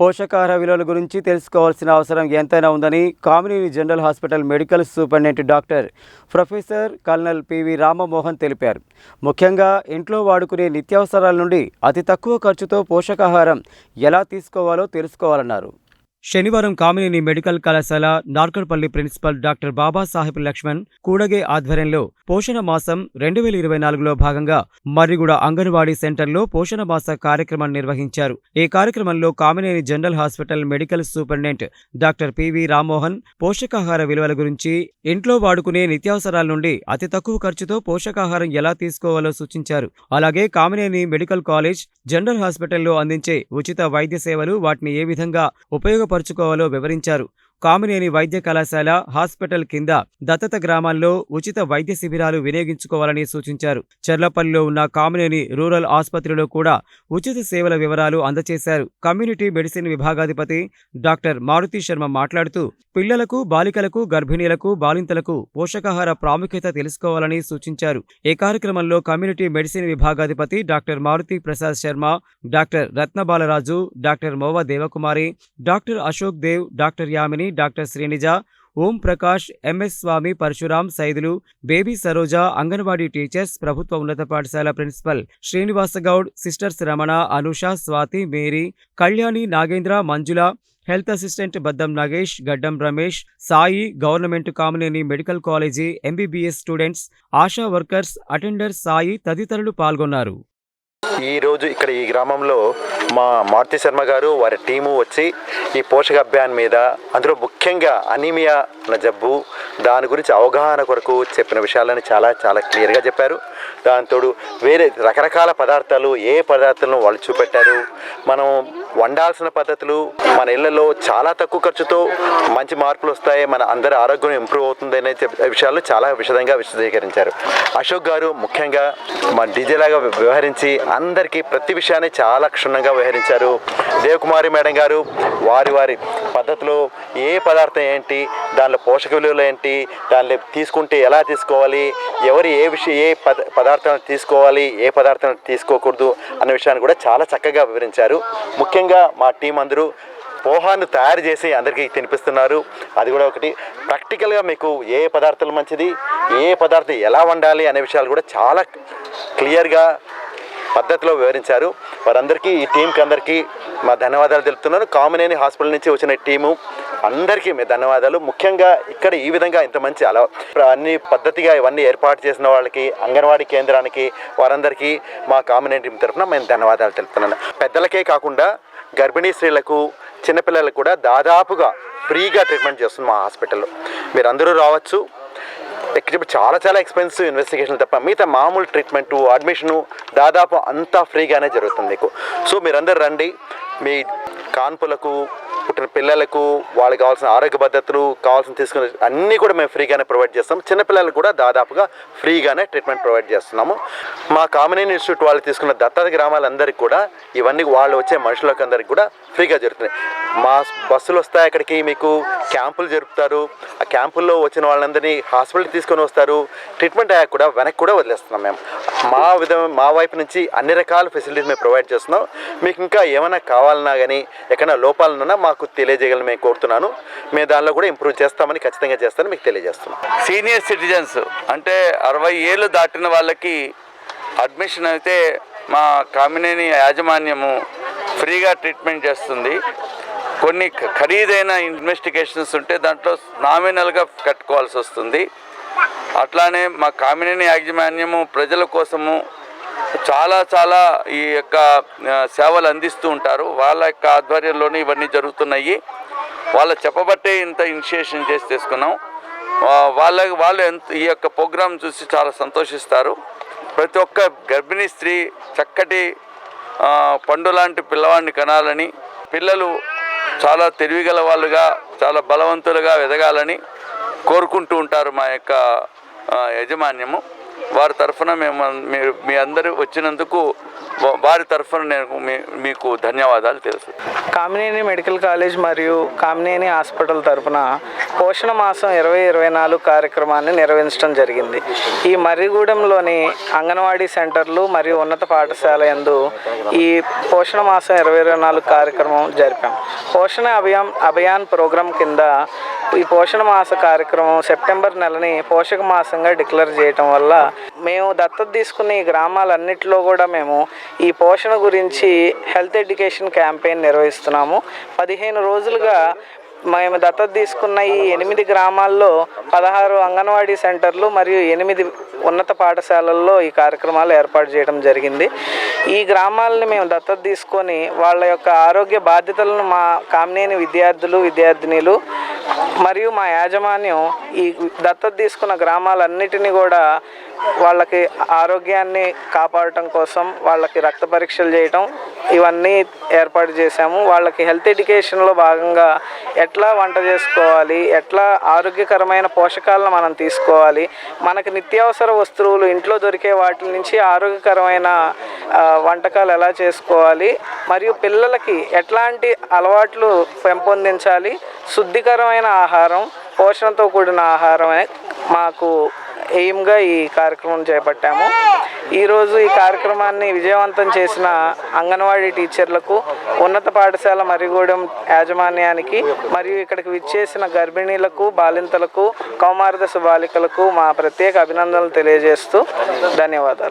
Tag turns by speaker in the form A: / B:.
A: పోషకాహార విలువల గురించి తెలుసుకోవాల్సిన అవసరం ఎంతైనా ఉందని Kamineni general hospital medical superintendent doctor professor colonel PV Ramamohan తెలిపారు. ముఖ్యంగా ఇంట్లో వాడుకునే నిత్యావసరాల నుండి అతి తక్కువ ఖర్చుతో పోషకాహారం ఎలా తీసుకోవాలో తెలుసుకోవాలన్నారు. శనివారం కామినేని మెడికల్ కళాశాల నార్కర్పల్లి ప్రిన్సిపల్ డాక్టర్ బాబాసాహెబ్ లక్ష్మణ్ కూడగే ఆధ్వర్యంలో పోషణ మాసం రెండు వేల ఇరవై నాలుగులో భాగంగా మర్రిగూడ అంగన్వాడీ సెంటర్లో పోషణ మాస కార్యక్రమం నిర్వహించారు. ఈ కార్యక్రమంలో Kamineni general hospital medical superintendent doctor PV Rammohan పోషకాహార విలువల గురించి ఇంట్లో వాడుకునే నిత్యావసరాల నుండి అతి తక్కువ ఖర్చుతో పోషకాహారం ఎలా తీసుకోవాలో సూచించారు. అలాగే కామినేని మెడికల్ కాలేజ్ జనరల్ హాస్పిటల్లో అందించే ఉచిత వైద్య సేవలు వాటిని ఏ విధంగా ఉపయోగపరుచుకోవాలో వివరించారు. కామినేని వైద్య కళాశాల హాస్పిటల్ కింద దత్తత గ్రామాల్లో ఉచిత వైద్య శిబిరాలు వినియోగించుకోవాలని సూచించారు. చెర్లపల్లిలో ఉన్న కామినేని రూరల్ ఆసుపత్రిలో కూడా ఉచిత సేవల వివరాలు అందజేశారు కమ్యూనిటీ మెడిసిన్ విభాగాధిపతి డాక్టర్ మారుతి శర్మ మాట్లాడుతూ పిల్లలకు బాలికలకు గర్భిణీలకు బాలింతలకు పోషకాహార ప్రాముఖ్యత తెలుసుకోవాలని సూచించారు. ఈ కార్యక్రమంలో community medicine విభాగాధిపతి doctor Maruti Prasad Sharma doctor Ratnabalaraju doctor Mova Devakumari doctor Ashok Dev doctor Yamini doctor Srinija Om Prakash MS Swamy Parashuram Saidulu Baby Saroja anganwadi teachers ప్రభుత్వ ఉన్నత పాఠశాల principal Srinivasagoud sisters Ramana Anusha Swathi Mary Kalyani Nagendra Manjula health assistant Baddam Nagesh Gaddam Ramesh Sai government Kamineni medical college MBBS students Asha workers attender Sai తదితరులు పాల్గొన్నారు.
B: ఈరోజు ఇక్కడ ఈ గ్రామంలో మా మారుతి శర్మ గారు వారి టీము వచ్చి ఈ పోషక అభియాన్ మీద అందులో ముఖ్యంగా అనీమియా అన్న జబ్బు దాని గురించి అవగాహన కొరకు చెప్పిన విషయాలని చాలా చాలా క్లియర్గా చెప్పారు. దాంతో వేరే రకరకాల పదార్థాలు ఏ పదార్థాలను వాళ్ళు చూపెట్టారు మనం వండాల్సిన పద్ధతులు మన ఇళ్ళలో చాలా తక్కువ ఖర్చుతో మంచి మార్పులు వస్తాయి మన అందరి ఆరోగ్యం ఇంప్రూవ్ అవుతుంది అనే విషయాలు చాలా విషదంగా విశదీకరించారు. అశోక్ గారు ముఖ్యంగా మన డీజే లాగా వ్యవహరించి అందరికీ ప్రతి విషయాన్ని చాలా క్షుణ్ణంగా వ్యవహరించారు. దేవకుమారి మేడం గారు వారి వారి పద్ధతిలో ఏ పదార్థం ఏంటి దానిలో పోషక విలువలు ఏంటి దానిలో తీసుకుంటే ఎలా తీసుకోవాలి ఎవరు ఏ విషయం ఏ పద పదార్థం తీసుకోవాలి ఏ పదార్థం తీసుకోకూడదు అనే విషయాన్ని కూడా చాలా చక్కగా వివరించారు. ముఖ్యంగా మా టీం అందరూ పోహాను తయారు చేసి అందరికీ తినిపిస్తున్నారు. అది కూడా ఒకటి. ప్రాక్టికల్గా మీకు ఏ పదార్థాలు మంచిది ఏ పదార్థం ఎలా వండాలి అనే విషయాలు కూడా చాలా క్లియర్గా పద్ధతిలో వివరించారు. వారందరికీ ఈ టీంకి అందరికీ మా ధన్యవాదాలు తెలుపుతున్నాను. కామినేని హాస్పిటల్ నుంచి వచ్చిన టీము అందరికీ మీ ధన్యవాదాలు. ముఖ్యంగా ఇక్కడ ఈ విధంగా ఇంత మంచి అలా అన్ని పద్ధతిగా ఇవన్నీ ఏర్పాటు చేసిన వాళ్ళకి అంగన్వాడీ కేంద్రానికి వారందరికీ మా కామినేని టీం తరఫున మేము ధన్యవాదాలు తెలుపుతున్నాను. పెద్దలకే కాకుండా గర్భిణీ స్త్రీలకు చిన్నపిల్లలకు కూడా దాదాపుగా ఫ్రీగా ట్రీట్మెంట్ చేస్తుంది మా హాస్పిటల్లో. మీరు అందరూ రావచ్చు. ఇక్కడ చాలా చాలా ఎక్స్పెన్సివ్ ఇన్వెస్టిగేషన్ తప్ప మిగతా మామూలు ట్రీట్మెంట్ అడ్మిషను దాదాపు అంతా ఫ్రీగానే జరుగుతుంది మీకు. సో మీరందరూ రండి. మీ కాన్పులకు పుట్టిన పిల్లలకు వాళ్ళకి కావాల్సిన ఆరోగ్య పద్ధతులు కావాల్సిన తీసుకునే అన్నీ కూడా మేము ఫ్రీగానే ప్రొవైడ్ చేస్తాం. చిన్నపిల్లలకు కూడా దాదాపుగా ఫ్రీగానే ట్రీట్మెంట్ ప్రొవైడ్ చేస్తున్నాము. మా కామినేని ఇన్స్టిట్యూట్ వాళ్ళు తీసుకున్న దత్తత గ్రామాలందరికీ కూడా ఇవన్నీ వాళ్ళు వచ్చే మనుషులకు అందరికి కూడా ఫ్రీగా జరుగుతున్నాయి. మా బస్సులు వస్తాయి అక్కడికి మీకు క్యాంపులు జరుపుతారు. ఆ క్యాంపుల్లో వచ్చిన వాళ్ళందరినీ హాస్పిటల్కి తీసుకొని వస్తారు. ట్రీట్మెంట్ అయ్యాక కూడా వెనక్కి కూడా వదిలేస్తున్నాం మేము. మా విధం మా వైపు నుంచి అన్ని రకాల ఫెసిలిటీస్ మేము ప్రొవైడ్ చేస్తున్నాం. మీకు ఇంకా ఏమైనా కావాలన్నా కానీ ఎక్కడైనా లోపాలన్నా మాకు తెలియజేయగలని మేము కోరుతున్నాను. మేము దానిలో కూడా ఇంప్రూవ్ చేస్తామని ఖచ్చితంగా చేస్తామని మీకు తెలియజేస్తున్నాం.
C: సీనియర్ సిటిజన్స్ అంటే అరవై ఏళ్ళు దాటిన వాళ్ళకి అడ్మిషన్ అయితే మా కామినేని యాజమాన్యము ఫ్రీగా ట్రీట్మెంట్ చేస్తుంది. కొన్ని ఖరీదైన ఇన్వెస్టిగేషన్స్ ఉంటే దాంట్లో నామినల్గా కట్టుకోవాల్సి వస్తుంది. అట్లానే మా కామినేని యాజమాన్యము ప్రజల కోసము చాలా చాలా ఈ యొక్క సేవలు అందిస్తూ ఉంటారు. వాళ్ళ యొక్క ఆధ్వర్యంలోనే ఇవన్నీ జరుగుతున్నాయి. వాళ్ళ చెప్పబట్టే ఇంత ఇనిషియేషన్ చేసి తీసుకున్నాం. వాళ్ళ వాళ్ళు ఎంత ఈ యొక్క ప్రోగ్రాం చూసి చాలా సంతోషిస్తారు. ప్రతి ఒక్క గర్భిణీ స్త్రీ చక్కటి పండు లాంటి పిల్లవాడిని కనాలని పిల్లలు చాలా తెలివిగల వాళ్ళుగా చాలా బలవంతులుగా ఎదగాలని కోరుకుంటూ ఉంటారు మా యొక్క యాజమాన్యము యజమాన్యము. వారి తరఫున మేము మీరు మీ అందరూ వచ్చినందుకు వారి తరఫున నేను మీకు ధన్యవాదాలు తెలుసు.
D: కామినేని మెడికల్ కాలేజ్ మరియు కామినేని హాస్పిటల్ తరఫున పోషణ మాసం ఇరవై ఇరవై నాలుగు కార్యక్రమాన్ని నిర్వహించడం జరిగింది. ఈ మర్రిగూడెంలోని అంగన్వాడీ సెంటర్లు మరియు ఉన్నత పాఠశాల యందు ఈ పోషణ మాసం ఇరవై ఇరవై నాలుగు కార్యక్రమం జరిపాం. పోషణ అభియాన్ అభియాన్ ప్రోగ్రాం కింద ఈ పోషణ మాస కార్యక్రమం సెప్టెంబర్ నెలని పోషక మాసంగా డిక్లేర్ చేయటం వల్ల మేము దత్తత తీసుకున్న ఈ గ్రామాలన్నింటిలో కూడా మేము ఈ పోషణ గురించి హెల్త్ ఎడ్యుకేషన్ క్యాంపెయిన్ నిర్వహిస్తున్నాము. పదిహేను రోజులుగా మేము దత్తత తీసుకున్న ఈ ఎనిమిది గ్రామాల్లో పదహారు అంగన్వాడీ సెంటర్లు మరియు ఎనిమిది ఉన్నత పాఠశాలల్లో ఈ కార్యక్రమాలు ఏర్పాటు చేయడం జరిగింది. ఈ గ్రామాలని మేము దత్తత తీసుకొని వాళ్ళ యొక్క ఆరోగ్య బాధ్యతలను మా కామినేని విద్యార్థులు విద్యార్థినిలు మరియు మా యాజమాన్యం ఈ దత్తత తీసుకున్న గ్రామాలన్నిటినీ కూడా వాళ్ళకి ఆరోగ్యాన్ని కాపాడటం కోసం వాళ్ళకి రక్త పరీక్షలు చేయటం ఇవన్నీ ఏర్పాటు చేశాము. వాళ్ళకి హెల్త్ ఎడ్యుకేషన్లో భాగంగా ఎట్లా వంట చేసుకోవాలి ఎట్లా ఆరోగ్యకరమైన పోషకాలను మనం తీసుకోవాలి మనకి నిత్యావసర వస్తువులు ఇంట్లో దొరికే వాటి నుంచి ఆరోగ్యకరమైన వంటకాలు ఎలా చేసుకోవాలి మరియు పిల్లలకి ఎట్లాంటి అలవాట్లు పెంపొందించాలి శుద్ధికరమైన ఆహారం పోషణతో కూడిన ఆహారమే మాకు ఎయిమ్గా ఈ కార్యక్రమం చేపట్టాము. ఈరోజు ఈ కార్యక్రమాన్ని విజయవంతం చేసిన అంగన్వాడీ టీచర్లకు ఉన్నత పాఠశాల మరిగూడెం యాజమాన్యానికి మరియు ఇక్కడికి విచ్చేసిన గర్భిణీలకు బాలింతలకు కౌమారదశ బాలికలకు మా ప్రత్యేక అభినందనలు తెలియజేస్తూ ధన్యవాదాలు.